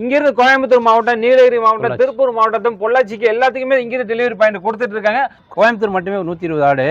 இங்கிருந்து கோயம்புத்தூர் மாவட்டம் நீலகிரி மாவட்டம். திருப்பூர் மாவட்டம் பொள்ளாச்சிக்கு எல்லாத்துக்குமே இங்கிருந்து டெலிவரி பாயிண்ட் கொடுத்துட்டு இருக்காங்க கோயம்புத்தூர் மட்டுமே நூற்றி இருபது ஆடு.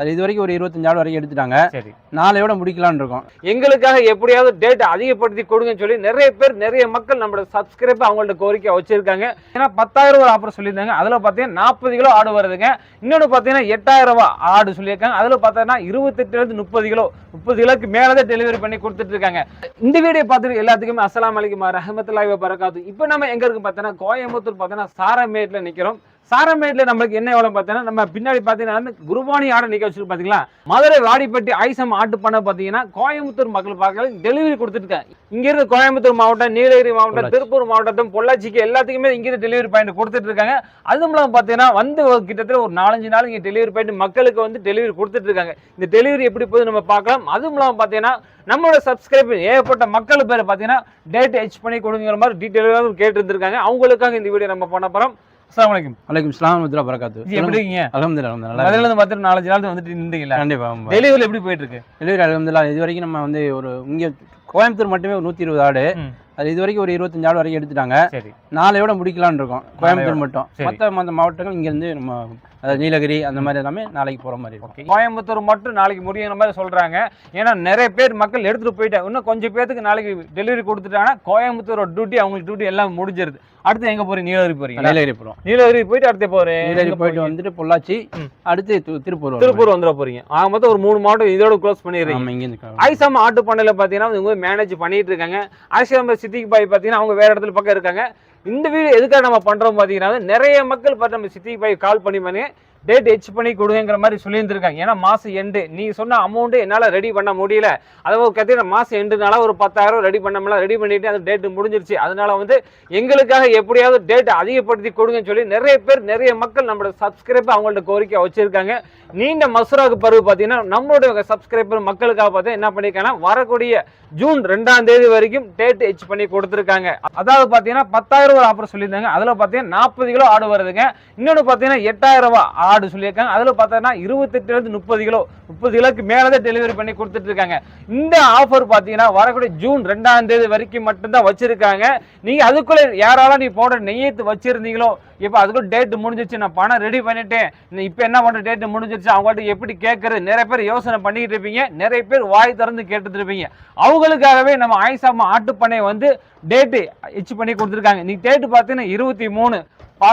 அது இது வரைக்கும் ஒரு இருபத்தஞ்சு ஆடு வரைக்கும் எடுத்துட்டாங்க. சரி. நாளையோட முடிக்கலாம்னு இருக்கோம். எங்களுக்காக எப்படியாவது டேட் அதிகப்படுத்தி கொடுங்கன்னு சொல்லி நிறைய பேர் நிறைய மக்கள் நம்மளோட சப்ஸ்கிரைப் அவங்கள்ட்ட கோரிக்கை வச்சிருக்காங்க. ஏன்னா பத்தாயிரம் ரூபாய் ஆஃபர் சொல்லியிருந்தாங்க. அதில் பார்த்தீங்கன்னா நாற்பது கிலோ ஆடு வருதுங்க. இன்னொன்று பார்த்தீங்கன்னா எட்டாயிரம் ரூபாய் ஆடு சொல்லியிருக்காங்க. அதில் பார்த்தீங்கன்னா இருபத்தெட்டுலேருந்து முப்பது கிலோ முப்பது கிலோக்கு மேலே தான் டெலிவரி பண்ணி கொடுத்துட்டு இருக்காங்க. இந்த வீடியோ பார்த்துட்டு எல்லாத்துக்குமே அஸ்ஸலாமு அலைக்கும் ரஹமத்துல்லாஹி வபரகாத்து இப்போ நம்ம எங்க இருக்கு பார்த்தீங்கன்னா கோயம்புத்தூர் பார்த்தீங்கன்னா சாரமேட்ல நிக்கிறோம். சாரமேட்ல நம்மளுக்கு என்ன எவ்வளவு பார்த்தீங்கன்னா நம்ம பின்னாடி பார்த்தீங்கன்னா குருபானி ஆடை நிக்க வச்சிருக்கு பாத்தீங்களா மதுரை வாடிப்பட்டி ஐசம் ஆட்டு பண்ண பார்த்தீங்கன்னா கோயம்புத்தூர் மக்கள் பார்க்கல டெலிவரி கொடுத்துட்டு இருக்காங்க இங்க இருந்து கோயம்புத்தூர் மாவட்டம் நீலகிரி மாவட்டம். திருப்பூர் மாவட்டம் பொள்ளாச்சிக்கு எல்லாத்துக்குமே இங்க இருந்து டெலிவரி பாயிண்ட் கொடுத்துட்டு இருக்காங்க அதுவும் இல்லாம பார்த்தீங்கன்னா வந்து கிட்டத்தட்ட ஒரு நாலஞ்சு நாள் இங்க டெலிவரி பாயிண்ட் மக்களுக்கு வந்து டெலிவரி கொடுத்துட்டு இருக்காங்க இந்த டெலிவரி எப்படி போகுது நம்ம பார்க்கலாம். அதுவும் இல்லாம பார்த்தீங்கன்னா நம்மளோட சப்ஸ்கிரைபர் ஏகப்பட்ட மக்கள் பேர் பார்த்தீங்கன்னா டேட் ஹெச் பண்ணி கொடுங்கிற மாதிரி டீட்டெயிலாக கேட்டு இருந்திருக்காங்க அவங்களுக்காக இந்த வீடியோ நம்ம பண்ண போறோம். அஸ்ஸலாமு அலைக்கும். வலைக்கும் இஸ்லாம் வத்துலா பரக்காத்து ஜி, எப்படி இருக்கீங்க? அலமதுல்லா நல்லா முதல்ல இருந்து பார்த்துட்டு நாலஞ்சு நாள் வந்துட்டு நின்றீங்களா கண்டிப்பா டெலிவரி எப்படி போயிட்டு இருக்கு டெலிவரி அலமதுல்லா இது வரைக்கும் நம்ம வந்து ஒரு இங்கே கோயம்புத்தூர் மட்டுமே ஒரு நூற்றி இருபது ஆடு. அது இது வரைக்கும் ஒரு இருபத்தஞ்சு ஆடு வரைக்கும் எடுத்துட்டாங்க. சரி. நாளையோட முடிக்கலாம்னு இருக்கோம். கோயம்புத்தூர் மட்டும். மற்ற மற்ற மாவட்டங்கள் இங்கேருந்து நம்ம நீலகிரி அந்த மாதிரி எல்லாமே நாளைக்கு போகிற மாதிரி இருக்கும். கோயம்புத்தூர் மட்டும் நாளைக்கு முடியுங்கிற மாதிரி சொல்றாங்க. ஏன்னா நிறைய பேர் மக்கள் எடுத்துட்டு போயிட்டாங்க. இன்னும் கொஞ்சம் பேருக்கு நாளைக்கு டெலிவரி கொடுத்துட்டாங்கன்னா கோயம்புத்தூரோட டியூட்டி அவங்களுக்கு டியூட்டி எல்லாம் முடிஞ்சிருது. அடுத்து எங்க போறீங்க? நீலகிரி போறீங்க நீலகிரி போகிறோம் நீலகிரி போயிட்டு அடுத்து போறேன் நீலகிரி போயிட்டு வந்துட்டு பொள்ளாச்சி. அடுத்து திருப்பூர். திருப்பூர் வந்துட போறீங்க. ஆக மொத்தம் ஒரு மூணு மாவட்டம் இதோட க்ளோஸ் பண்ணிடுறீங்க. ஐசாம் ஆட்டு பண்ணையில பாத்தீங்கன்னா இவங்க மேனேஜ் பண்ணிட்டு இருக்காங்க. ஐசாம் சித்திக்கு பாய் பாத்தீங்கன்னா அவங்க வேற இடத்துல பக்கம் இருக்காங்க. இந்த வீடியோ எதுக்காக நம்ம பண்றோம் பார்த்தீங்கன்னா நிறைய மக்கள் பார்த்து நம்ம சித்திக்கு பாய் கால் பண்ணி பண்ணி டேட் ஹெச் பண்ணி கொடுங்கிற மாதிரி சொல்லியிருந்திருக்காங்க. ஏன்னா மாசம் எண்டு நீ சொன்ன அமௌண்ட்டு என்னால் ரெடி பண்ண முடியல. அதாவது கத்திர மாசம் எண்டுனால ஒரு பத்தாயிரம் ரெடி பண்ண ரெடி பண்ணிட்டு அந்த டேட் முடிஞ்சிருச்சு. அதனால வந்து எங்களுக்காக எப்படியாவது டேட் அதிகப்படுத்தி கொடுங்கன்னு சொல்லி நிறைய பேர் நிறைய மக்கள் நம்மளோட சப்ஸ்கிரைபர் அவங்கள்ட்ட கோரிக்கை வச்சிருக்காங்க. நீண்ட மசூராக்கு பருவு பார்த்தீங்கன்னா நம்மளுடைய சப்ஸ்கிரைபர் மக்களுக்காக பார்த்து என்ன பண்ணியிருக்காங்கன்னா வரக்கூடிய ஜூன் ரெண்டாம் தேதி வரைக்கும் டேட் ஹெச் பண்ணி கொடுத்துருக்காங்க. அதாவது பார்த்தீங்கன்னா பத்தாயிரம் ரூபாய் ஆஃபர் சொல்லியிருந்தாங்க. அதில் பார்த்தீங்கன்னா நாற்பது கிலோ ஆடு வருதுங்க. இன்னொன்று பார்த்தீங்கன்னா எட்டாயிரம் ரூபா ஆடு சொல்லியிருக்காங்க. அதில் பார்த்தோன்னா இருபத்தெட்டுலேருந்து முப்பது கிலோ முப்பது கிலோக்கு மேலே தான் டெலிவரி பண்ணி கொடுத்துட்டு இருக்காங்க இந்த ஆஃபர் பார்த்தீங்கன்னா வரக்கூடிய ஜூன் ரெண்டாம் தேதி வரைக்கும் மட்டும்தான் வச்சுருக்காங்க. நீங்கள் அதுக்குள்ளே யாராலும் நீ போட நெய்யத்து வச்சிருந்தீங்களோ இப்போ அதுக்குள்ள டேட் முடிஞ்சிருச்சு நான் பணம் ரெடி பண்ணிட்டேன். இப்போ என்ன பண்ணுற டேட் முடிஞ்சிருச்சு அவங்கள்ட்ட எப்படி கேட்கறது நிறைய பேர் யோசனை பண்ணிக்கிட்டு இருப்பீங்க. நிறைய பேர் வாய் திறந்து கேட்டுட்டு இருப்பீங்க. அவங்களுக்காகவே நம்ம ஆயிசாமா ஆட்டுப்பண்ணை வந்து டேட்டு எச்சு பண்ணி கொடுத்துருக்காங்க. நீ டேட்டு பார்த்தீங்கன்னா இருபத்தி மூணு.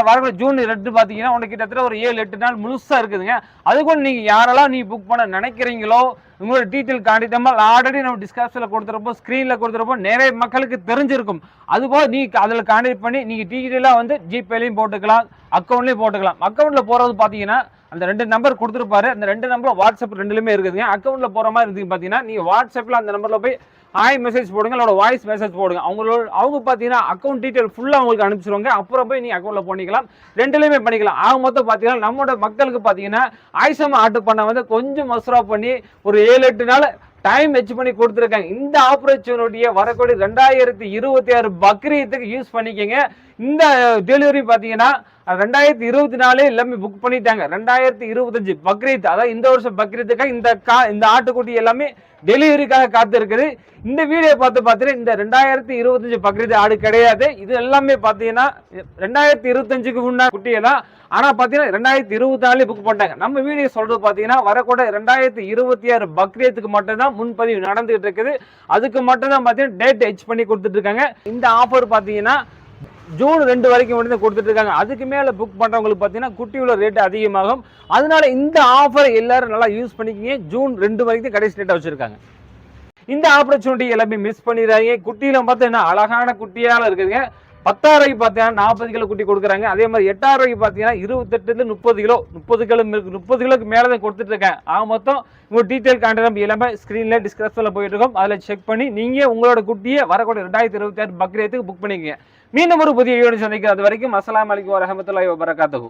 வரக்கூடிய ஜூன் ரெண்டு பார்த்தீங்கன்னா உனக்கு கிட்டத்தட்ட ஒரு ஏழு எட்டு நாள் முழுசாக இருக்குதுங்க. அது கூட நீங்கள் யாரெல்லாம் நீ புக் பண்ண நினைக்கிறீங்களோ உங்களோட டீட்டெயில் காண்டித்தமா ஆல்ரெடி நம்ம டிஸ்கஷனில் கொடுத்துறப்போ ஸ்க்ரீனில் கொடுத்துறப்போ நிறைய மக்களுக்கு தெரிஞ்சிருக்கும். அதுபோல் நீ அதில் காண்டக்ட் பண்ணி நீங்கள் டீட்டெயிலாக வந்து ஜிபேலையும் போட்டுக்கலாம் அக்கௌண்ட்லேயும் போட்டுக்கலாம். அக்கௌண்ட்டில் போகிறது பார்த்தீங்கன்னா அந்த ரெண்டு நம்பர் கொடுத்துருப்பாரு. அந்த ரெண்டு நம்பரும் வாட்ஸ்அப் ரெண்டுலுமே இருக்குதுங்க அக்கௌண்ட்டில் போகிற மாதிரி இருக்குது பார்த்தீங்கன்னா நீங்கள் வாட்ஸ்அப்பில் அந்த நம்பரில் போய் ஹாய் மெசேஜ் போடுங்க இல்லோட வாய்ஸ் மெசேஜ் போடுங்க. அவங்களோட அவங்க பார்த்தீங்கன்னா அக்கௌண்ட் டீட்டெயில் ஃபுல்லாக அவங்களுக்கு அனுப்பிச்சிருவாங்க. அப்புறம் போய் நீங்கள் அக்கௌண்ட்டில் பண்ணிக்கலாம். ரெண்டுலேயுமே பண்ணிக்கலாம். ஆக மொத்தம் பார்த்தீங்கன்னா நம்மளோட மக்களுக்கு பார்த்தீங்கன்னா ஆயுஷம் ஆர்டர் பண்ண வந்து கொஞ்சம் மசூரா பண்ணி ஒரு ஏழு எட்டு நாள் டைம் வச்சு பண்ணி கொடுத்துருக்காங்க. இந்த ஆப்பர்ச்சுனிட்டியை வரக்கூடிய ரெண்டாயிரத்தி இருபத்தி ஆறு பக்ரீத்துக்கு யூஸ் பண்ணிக்கங்க. இந்த டெலிவரி பார்த்தீங்கன்னா ரெண்டாயிரத்தி இருபத்தி நாலு எல்லாமே புக் பண்ணிட்டாங்க. ரெண்டாயிரத்தி இருபத்தஞ்சு பக்ரீத் அதாவது இந்த வருஷம் பக்ரீத்துக்காக இந்த கா இந்த ஆட்டுக்குட்டி எல்லாமே டெலிவரிக்காக காத்து இருக்குது இந்த வீடியோ பார்த்து பார்த்தீங்கன்னா இந்த ரெண்டாயிரத்தி இருபத்தஞ்சு பக்ரீத் ஆடு கிடையாது. இது எல்லாமே பார்த்தீங்கன்னா ரெண்டாயிரத்தி இருபத்தஞ்சுக்கு முன்னாடி குட்டியெல்லாம். ஆனால் பார்த்தீங்கன்னா ரெண்டாயிரத்தி இருபத்தி நாலு புக் பண்ணிட்டாங்க. நம்ம வீடியோ சொல்றது பார்த்தீங்கன்னா வரக்கூட ரெண்டாயிரத்தி இருபத்தி ஆறு பக்ரீத்துக்கு மட்டும்தான் முன்பதிவு நடந்துகிட்டு இருக்குது. அதுக்கு மட்டும்தான் பார்த்தீங்கன்னா டேட் ஹெச் பண்ணி கொடுத்துட்டு இருக்காங்க. இந்த ஆஃபர் பார்த்தீங்கன்னா ஜூன் ரெண்டு வரைக்கும் மட்டும் கொடுத்துட்டு இருக்காங்க. அதுக்கு மேல புக் பண்றவங்களுக்கு பாத்தீங்கன்னா உள்ள ரேட் அதிகமாகும். அதனால இந்த ஆஃபர் எல்லாரும் நல்லா யூஸ் பண்ணிக்கிங்க. ஜூன் ரெண்டு வரைக்கும் கடைசி டேட்டா வச்சிருக்காங்க. இந்த ஆப்பர்ச்சுனிட்டி எல்லாமே மிஸ் பண்ணிடுறாங்க குட்டியில பார்த்தீங்கன்னா அழகான குட்டியால இருக்குதுங்க. பத்தாயிரம் பார்த்தீங்கன்னா நாற்பது கிலோ குட்டி கொடுக்குறாங்க. அதே மாதிரி எட்டாயிரம் ரூபாய்க்கு பார்த்தீங்கன்னா இருபத்தெட்டுல முப்பது கிலோ முப்பது கிலோ முப்பது கிலோக்கு மேலே தான் கொடுத்துட்டு இருக்கேன் ஆக மொத்தம் உங்கள் டீட்டெயில் கான்டாக்ட் எல்லாமே ஸ்க்ரீனில் டிஸ்கிரிப்ஷனில் போயிட்டு இருக்கோம். அதில் செக் பண்ணி நீங்கள் உங்களோட குட்டியை வரக்கூடிய ரெண்டாயிரத்தி இருபத்தி ஆறு பக்ரீத்துக்கு புக் பண்ணிக்கங்க. மீண்டும் ஒரு புதிய வீடியோ சந்திக்கிறது வரைக்கும் அஸ்லாம் அலைக்கும் வரமத்துல வபரகாத்துஹு.